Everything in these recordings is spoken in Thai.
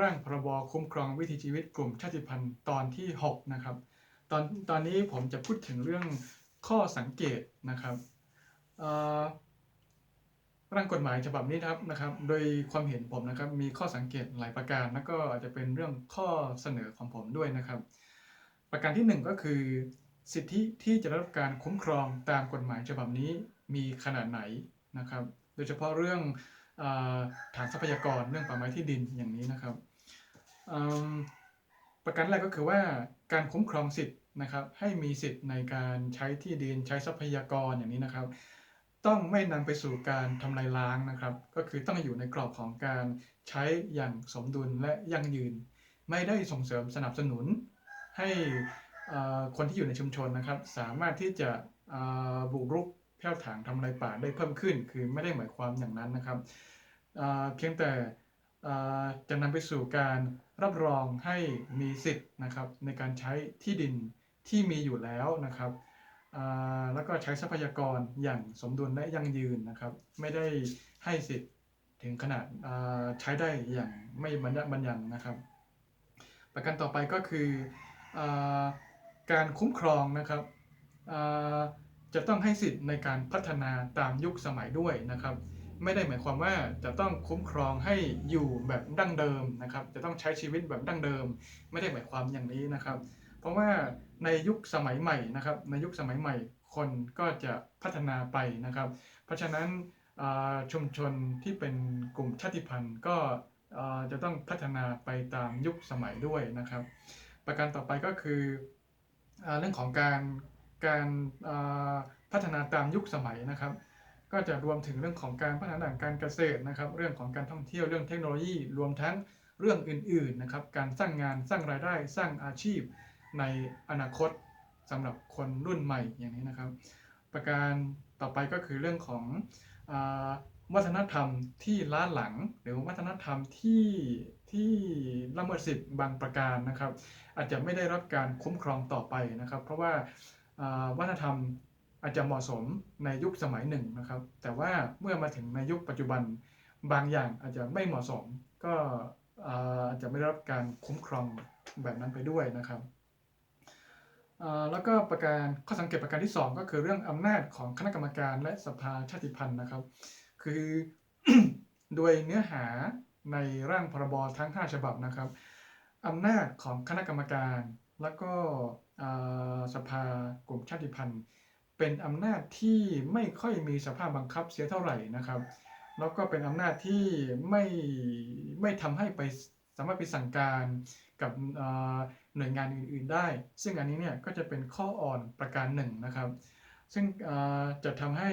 ร่างพรบคุ้มครองวิถีชีวิตกลุ่มชาติพันธุ์ตอนที่ 6 นะครับ ตอนตอนนี้ผมจะพูดถึงเรื่องข้อสังเกตนะครับร่างกฎหมายฉบับนี้นะครับนะครับ โดยความเห็นผมนะครับมีข้อสังเกตหลายประการ แล้วก็อาจจะเป็นเรื่องข้อเสนอของผมด้วยนะครับ ประการที่หนึ่งก็คือ สิทธิที่จะได้รับการคุ้มครองตามกฎหมายฉบับนี้มีขนาดไหนนะครับ โดยเฉพาะเรื่องฐานทรัพยากรเรื่องป่าไม้ที่ดินอย่างนี้นะครับ ประการแรกก็คือว่าการคุ้มครองสิทธิ์นะครับ ให้มีสิทธิ์ในการใช้ที่ดินใช้ทรัพยากรอย่างนี้นะครับ ต้องไม่นำไปสู่การทำลายล้างนะครับ ก็คือต้องอยู่ในกรอบของการใช้อย่างสมดุลและยั่งยืน ไม่ได้ส่งเสริมสนับสนุน ให้คนที่อยู่ในชุมชนนะครับ สามารถที่จะบุกรุกแผ่วถางทำลายป่าได้เพิ่มขึ้น คือไม่ได้หมายความอย่างนั้นนะครับเพียงแต่จะนำไปสู่การ รับรองให้มีสิทธิ์นะครับในการใช้ที่ดินที่มีอยู่แล้วนะครับแล้วก็ใช้ทรัพยากรอย่างสมดุลและยั่งยืนนะครับ ไม่ได้ให้สิทธิ์ถึงขนาดใช้ได้อย่างไม่บรรยัติบัญญัตินะครับ ประการต่อไปก็คืออการคุ้มครองนะครับจะต้องให้สิทธิ์ในการพัฒนาตามยุคสมัยด้วยนะครับ ไม่ได้หมายความว่าจะต้องคุ้มครองให้อยู่แบบดั้งเดิมนะครับ จะต้องใช้ชีวิตแบบดั้งเดิม ไม่ได้หมายความอย่างนี้นะครับ เพราะว่าในยุคสมัยใหม่นะครับ ในยุคสมัยใหม่คนก็จะพัฒนาไปนะครับ เพราะฉะนั้นชุมชนที่เป็นกลุ่มชาติพันธุ์ก็จะต้องพัฒนาไปตามยุคสมัยด้วยนะครับ ประการต่อไปก็คืออเรื่องของการการพัฒนาตามยุคสมัยนะครับ ก็จะรวมถึงเรื่องของการพัฒนาด้านการเกษตรนะครับ เรื่องของการท่องเที่ยวเรื่องเทคโนโลยี รวมทั้งเรื่องอื่นๆนะครับ การสร้างงานสร้างรายได้สร้างอาชีพในอนาคตสำหรับคนรุ่นใหม่อย่างนี้นะครับ ประการต่อไปก็คือเรื่องของอวัฒนธรรมที่ล้าหลัง หรือวัฒนธรรมที่ที่ละเมิดสิทธิ์บางประการนะครับ อาจจะไม่ได้รับการคุ้มครองต่อไปนะครับ เพราะว่าวัฒนธรรม อาจจะเหมาะสมในยุคสมัยหนึ่งนะครับ แต่ว่าเมื่อมาถึงในยุคปัจจุบันบางอย่างอาจจะไม่เหมาะสม ก็อาจจะไม่ได้รับการคุ้มครองแบบนั้นไปด้วยนะครับแล้วก็ประการข้อสังเกตประการที่ 2 ก็คือเรื่องอำนาจของคณะกรรมการและสภาชาติพันธุ์นะครับ คือโดยเนื้อหาในร่างพรบทั้ง 5 ฉบับนะครับอำนาจของคณะกรรมการ แล้วก็สภากลุ่มชาติพันธุ์ เป็นอำนาจที่ไม่ค่อยมีสภาพบังคับเสียเท่าไหร่นะครับ แล้วก็เป็นอำนาจที่ไม่ไม่ทำให้ไปสามารถไปสั่งการกับหน่วยงานอื่น ๆ ได้ ซึ่งอันนี้เนี่ยก็จะเป็นข้ออ่อนประการหนึ่งนะครับ ซึ่งจะทำให้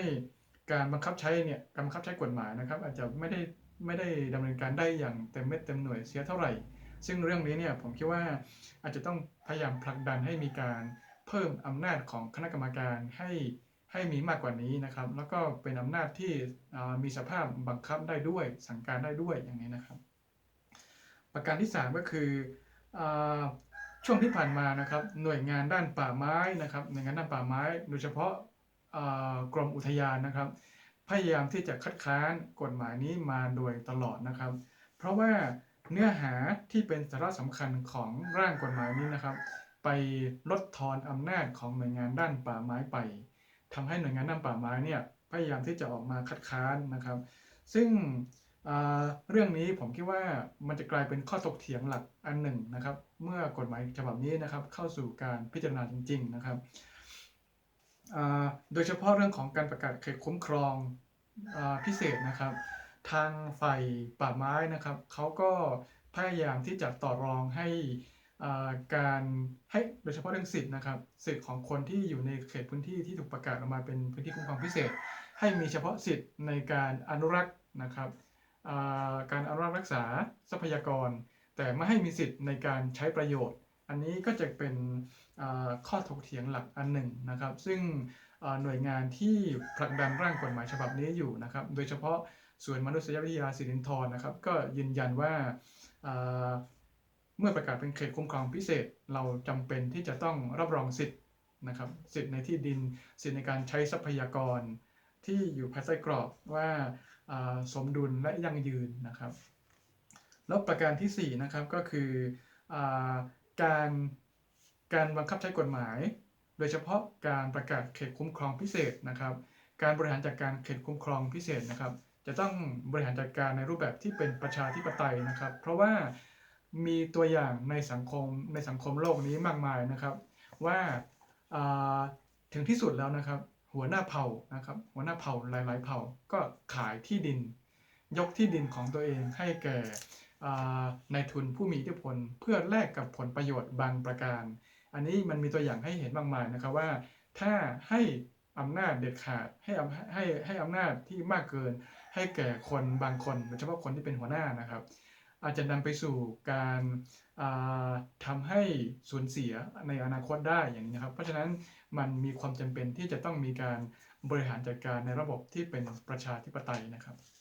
การบังคับใช้เนี่ยการบังคับใช้กฎหมายนะครับ อาจจะไม่ได้ไม่ได้ดำเนินการได้อย่างเต็มเม็ดเต็มหน่วยเสียเท่าไหร่ ซึ่งเรื่องนี้เนี่ยผมคิดว่าอาจจะต้องพยายามผลักดันให้มีการ เพิ่มอำนาจของคณะกรรมการให้ให้มีมากกว่านี้นะครับ แล้วก็เป็นอำนาจที่มีสภาพบังคับได้ด้วยสั่งการได้ด้วยอย่างนี้นะครับ ประการที่ 3 ก็คืออช่วงที่ผ่านมานะครับ หน่วยงานด้านป่าไม้นะครับหน่วยงานด้านป่าไม้ โดยเฉพาะกรมอุทยานนะครับ พยายามที่จะคัดค้านกฎหมายนี้มาโดยตลอดนะครับ เพราะว่าเนื้อหาที่เป็นสาระสำคัญของร่างกฎหมายนี้นะครับ ไปลดทอนอำนาจของหน่วยงานด้านป่าไม้ไปทำให้หน่วยงานด้านป่าไม้เนี่ยพยายามที่จะออกมาคัดค้านนะครับ ซึ่งเรื่องนี้ผมคิดว่ามันจะกลายเป็นข้อถกเถียงหลักอันหนึ่งนะครับ เมื่อกฎหมายฉบับนี้นะครับ เข้าสู่การพิจารณาจริง ๆนะครับโดยเฉพาะเรื่องของการประกาศเขตคุ้มครองอพิเศษนะครับ ทางฝ่ายป่าไม้นะครับเขาก็พยายามที่จะต่อรองให้ การให้โดยเฉพาะเรื่องสิทธิ์นะครับสิทธิ์ของคนที่อยู่ในเขตพื้นที่ที่ถูกประกาศออกมาเป็นพื้นที่คุ้มครองพิเศษ ให้มีเฉพาะสิทธิในการอนุรักษ์นะครับการอนุรักษ์รักษาทรัพยากร แต่ไม่ให้มีสิทธิ์ในการใช้ประโยชน์ อันนี้ก็จะเป็นข้อถกเถียงหลักอันหนึ่งนะครับ ซึ่งหน่วยงานที่ผลักดันร่างกฎหมายฉบับนี้อยู่นะครับ โดยเฉพาะส่วนมนุษยวิทยาสิรินทรนะครับ ก็ยืนยันว่า เมื่อประกาศเป็นเขตคุ้มครองพิเศษ เราจำเป็นที่จะต้องรับรองสิทธิ์นะครับ สิทธิ์ในที่ดิน สิทธิ์ในการใช้ทรัพยากร ที่อยู่ภายใต้กรอบว่าสมดุลและยั่งยืนนะครับ แล้วประการที่สี่นะครับก็คืออการการบังคับใช้กฎหมาย โดยเฉพาะการประกาศเขตคุ้มครองพิเศษนะครับ การบริหารจัดการเขตคุ้มครองพิเศษนะครับ จะต้องบริหารจัดการในรูปแบบที่เป็นประชาธิปไตยนะครับ เพราะว่า มีตัวอย่างในสังคมในสังคมโลกนี้มากมายนะครับ ว่าถึงที่สุดแล้วนะครับ หัวหน้าเผ่านะครับ หัวหน้าเผ่าหลาย ๆ เผ่าก็ขายที่ดิน ยกที่ดินของตัวเองให้แก่นายทุนผู้มีอิทธิพลเพื่อแลกกับผลประโยชน์บางประการ อันนี้มันมีตัวอย่างให้เห็นมากมายนะครับว่า ถ้าให้อำนาจเด็ดขาดให้ให้ให้อำนาจที่มากเกิน ให้แก่คนบางคนโดยเฉพาะคนที่เป็นหัวหน้านะครับ อาจจะนำไปสู่การาทำให้สูญเสียในอนาคตได้อย่างนี้นะครับ เพราะฉะนั้นมันมีความจำเป็นที่จะต้องมีการบริหารจัดการในระบบที่เป็นประชาธิปไตยนะครับ